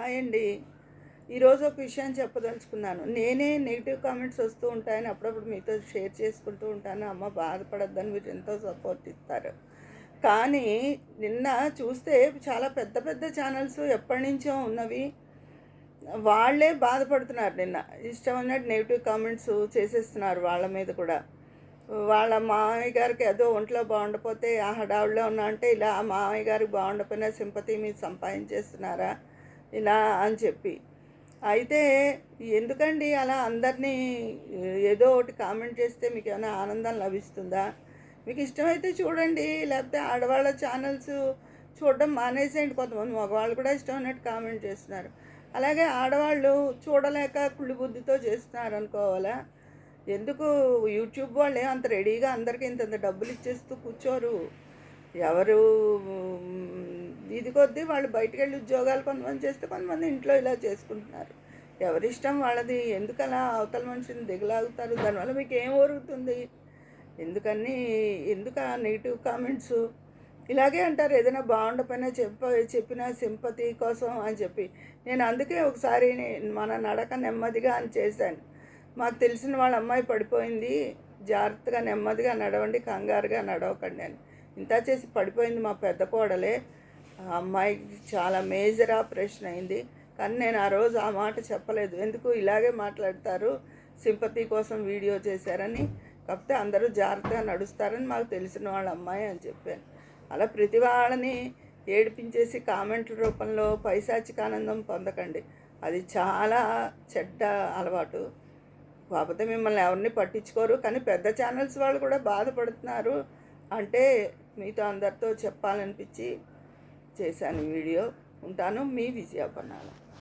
Hi అండి. ఈరోజు ఒక విషయాన్ని చెప్పదలుచుకున్నాను. నేనే నెగిటివ్ కామెంట్స్ వస్తూ ఉంటాయని అప్పుడప్పుడు మీతో షేర్ చేసుకుంటూ ఉంటాను. అమ్మ బాధపడద్దని మీరు ఎంతో సపోర్ట్ ఇస్తారు. కానీ నిన్న చూస్తే చాలా పెద్ద పెద్ద ఛానల్స్ ఎప్పటి నుంచో ఉన్నవి. వాళ్ళే బాధపడుతున్నారు నిన్న. ఇష్టమైనట్టు నెగిటివ్ కామెంట్స్ చేసేస్తున్నారు వాళ్ళ మీద కూడా. వాళ్ళ మామయ్య గారికి ఏదో ఒంట్లో బాగుండపోతే ఆ హడావుడిలో ఉన్నా అంటే ఇలా మామయ్య గారికి బాగుండపోయినా సింపతి మీరు సంపాదించేస్తున్నారా? ఇలా అని చెప్పి. అయితే ఎందుకండి అలా అందరినీ ఏదో ఒకటి కామెంట్ చేస్తే మీకు ఏమైనా ఆనందం లభిస్తుందా? మీకు ఇష్టమైతే చూడండి లేకపోతే ఆడవాళ్ళ ఛానల్స్ చూడడం మానేసేయండి. కొంతమంది మగవాళ్ళు కూడా ఇష్టం ఉన్నట్టు కామెంట్ చేస్తున్నారు. అలాగే ఆడవాళ్ళు చూడలేక కుళ్ళి బుద్ధితో చేస్తున్నారు అనుకోవాలా ఎందుకు యూట్యూబ్ వాళ్ళే అంత రెడీగా అందరికీ ఇంత డబ్బులు ఇచ్చేస్తూ కూర్చోరు? ఎవరు ఇది కొద్దీ వాళ్ళు బయటకు వెళ్ళి ఉద్యోగాలు కొంతమంది చేస్తే కొంతమంది ఇంట్లో ఇలా చేసుకుంటున్నారు. ఎవరిష్టం వాళ్ళది ఎందుకు అలా అవతల మనిషిని దిగలాగుతారు? దానివల్ల మీకు ఏం ఒరుగుతుంది? ఎందుకని ఎందుకు ఆ నెగిటివ్ కామెంట్స్? ఇలాగే అంటారు ఏదైనా బాగుండపోయినా చెప్ప చెప్పిన సింపతి కోసం అని చెప్పి. నేను అందుకే ఒకసారి మన నడక నెమ్మదిగా అని చేశాను. మాకు తెలిసిన వాళ్ళ అమ్మాయి పడిపోయింది. జాగ్రత్తగా నెమ్మదిగా నడవండి కంగారుగా నడవకండి అని. ఇంత చేసి పడిపోయింది మా పెద్ద కోడలే. ఆ అమ్మాయికి చాలా మేజర్ ఆపరేషన్ అయింది. కానీ నేను ఆ రోజు ఆ మాట చెప్పలేదు. ఎందుకు ఇలాగే మాట్లాడతారు? సింపతి కోసం వీడియో చేశారని. కాకపోతే అందరూ జాగ్రత్తగా నడుస్తారని మాకు తెలిసిన వాళ్ళ అమ్మాయి అని చెప్పాను. అలా ప్రతి వాళ్ళని ఏడిపించేసి కామెంట్ల రూపంలో పైశాచిక ఆనందం పొందకండి. అది చాలా చెడ్డ అలవాటు. కాకపోతే మిమ్మల్ని ఎవరిని పట్టించుకోరు. కానీ పెద్ద ఛానల్స్ వాళ్ళు కూడా బాధపడుతున్నారు. అంటే మీతో అందరితో చెప్పాలనిపించి చేశాను వీడియో. ఉంటాను మీ విజయాపన్నాలు